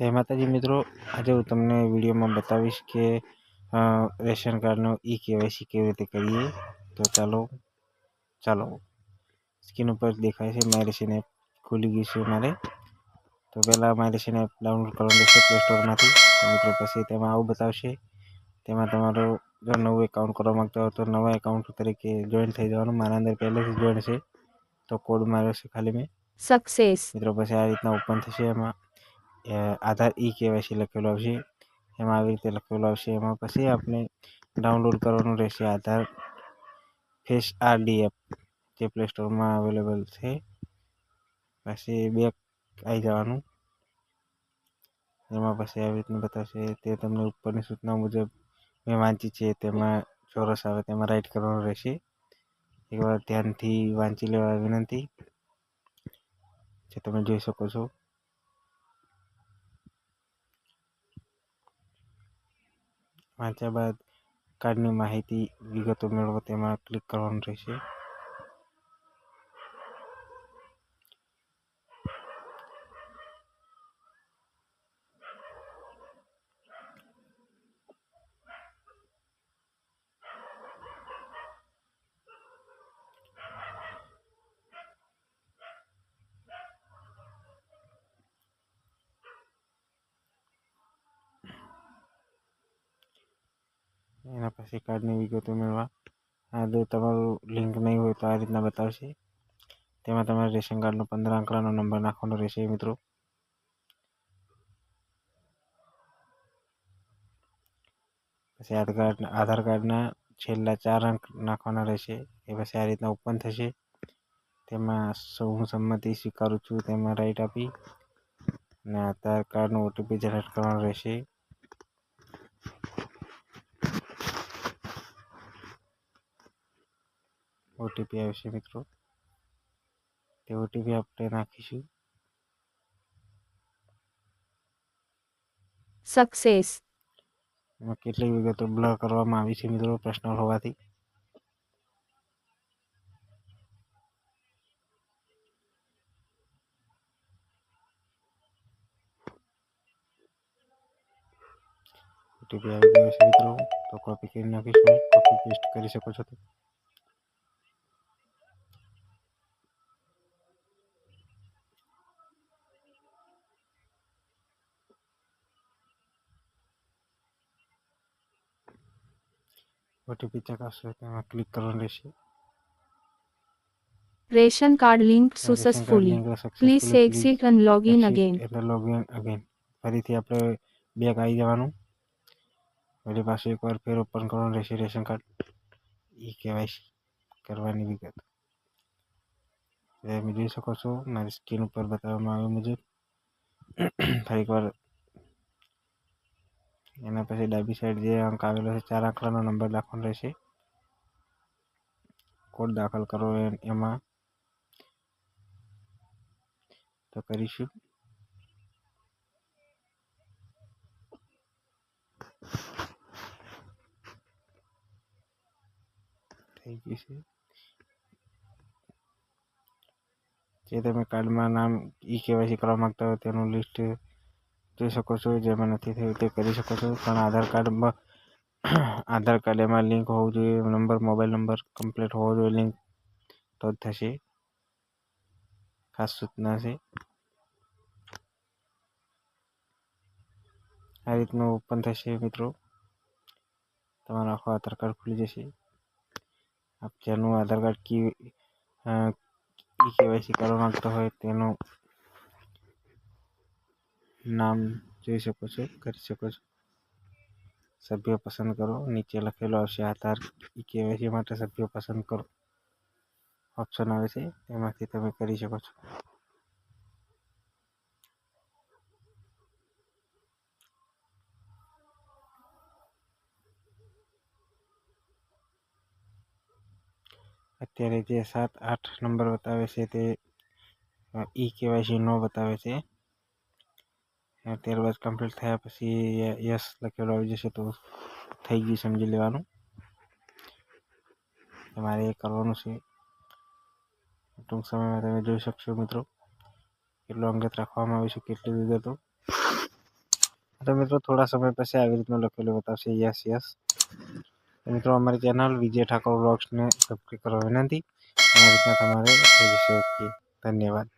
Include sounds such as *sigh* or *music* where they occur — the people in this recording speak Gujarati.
જય માતાજી મિત્રો આજે હું તમને વિડીયોમાં બતાવીશ કે રેશન કાર્ડનો ઈ કેવાયસી કેવી રીતે કરીએ. તો ચાલો ચાલો. સ્ક્રીન ઉપર દેખાય છે મારી રેશન એપ ખુલી ગઈ છે મારે તો પહેલાં મારી રેશન એપ ડાઉનલોડ કરવાનું રહેશે પ્લે સ્ટોરમાંથી. મિત્રો પછી તેમાં આવું બતાવશે. તેમાં તમારો જો નવું એકાઉન્ટ કરવા માગતા હો તો નવા એકાઉન્ટ તરીકે જોઈન થઈ જવાનું. મારા અંદર પહેલેથી જોઈન છે. તો કોડ માર્યો છે ખાલી મેં. સક્સેસ મિત્રો પછી આ રીતના ઓપન થશે એમાં. આધાર ઈ કેવાયસી લખેલું આવશે. એમાં આવી રીતે લખેલું આવશે. એમાં પછી આપણે ડાઉનલોડ કરવાનું રહેશે આધાર. ફેસ આરડી એપ જે પ્લે સ્ટોરમાં અવેલેબલ છે. પછી બેક આવી જવાનું. એમાં પછી આવી રીતનું બતાવશે. તે તમને ઉપરની સૂચના મુજબ મેં વાંચી છે. તેમાં ચોરસ આવે તેમાં રાઈટ કરવાનું રહેશે. એકવાર ધ્યાનથી વાંચી લેવા વિનંતી. જે તમે જોઈ શકો છો. વાંચ્યા બાદ કાર્ડની માહિતી વિગતો મેળવો તેમાં ક્લિક કરવાનું રહેશે. એના પછી કાર્ડની વિગતો મેળવવા આ જો તમારું લિંક નહીં હોય તો આ રીતના બતાવશે. તેમાં તમારે રેશન કાર્ડનો પંદર આંકડાનો નંબર નાખવાનો રહેશે મિત્રો. પછી આધાર કાર્ડ, આધાર કાર્ડના છેલ્લા ચાર અંક નાખવાના રહેશે. એ પછી આ રીતના ઓપન થશે. તેમાં સૌ હું સંમતિ સ્વીકારું છું તેમાં રાઈટ આપી. અને આધાર કાર્ડનો ઓટીપી જનરેટ કરવાનો રહેશે. ઓટીપી આવશે મિત્રો. તે ઓટીપી આપણે નાખીશું. સક્સેસ કેટલીક વિગતો બ્લર કરવામાં આવી છે મિત્રો પર્સનલ હોવાથી. ઓટીપી આવી ગયો છે મિત્રો. તો કોપી કરી નાખીશું. કોપી પેસ્ટ કરી શકો છો તમે. ઓટીપી ચકાસશો તેમાં ક્લિક કરવાનું રહેશે ration card link link please exit and Exit again. એટલે લોગિન અગેન ફરીથી આપણે બેક આવી જવાનું. વળી પાછું એકવાર ફેર ઓપન કરવાનું રહેશે રેશન કાર્ડ ઈ કેવાયસી કરવાની વિગત. તમે જોઈ શકો છો મારી સ્ક્રીન ઉપર બતાવવામાં આવ્યું મુજબ. ફરી એકવાર એના પછી ડાબી સાઈડ જે અંક આવેલો છે, ચાર આંકડાનો નંબર લખવાનો રહેશે. કોડ દાખલ કરો એમાં. તો કરીશું. થઈ ગયું છે. જે તમે કાર્ડમાં નામ ઈ કેવાયસી કરવા માંગતા હો તેનું લિસ્ટ જોઈ શકો છો જેમાં નથી થયું તે કરી શકો છો. પણ આધાર કાર્ડમાં, *clears throat* આધાર કાર્ડ એમાં લિંક હોવું જોઈએ, નંબર મોબાઈલ નંબર કમ્પ્લીટ હોવો જોઈએ લિંક તો જ થશે. ખાસ સૂચના છે. આ રીતનું ઓપન થશે મિત્રો. તમારો આખો આધાર કાર્ડ ખુલી જશે. આપ જેનું આધાર કાર્ડ કી કેવાયસી કરવા માંગતા હોય તેનું નામ જોઈ શકો છો કરી શકો છો સભ્ય પસંદ કરો નીચે લખેલો આવશે આધાર ઈ કેવાયસી માટે સભ્ય પસંદ કરો ઓપ્શન આવે છે તેમાંથી તમે કરી શકો છો અત્યારે જે સાત, આઠ નંબર બતાવે છે તે ઈ કેવાયસી નો બતાવે છે. અને ત્યારબાદ કમ્પ્લીટ થયા પછી યસ લખેલું આવી જશે તો થઈ ગયું સમજી લેવાનું તમારે એ કરવાનું છે ટૂંક સમયમાં તમે જોઈ શકશો મિત્રો કેટલું અંગત રાખવામાં આવ્યું છે, કેટલી વિગતો તો। મિત્રો થોડા સમય પછી આવી રીતનું લખેલું બતાવશે, યસ યસ। તો મિત્રો અમારી ચેનલ વિજય ઠાકોર બ્લોગ્સને સબસ્ક્રાઈબ કરવા વિનંતી. આ રીતના તમારે થઈ જશે, ઓકે, ધન્યવાદ।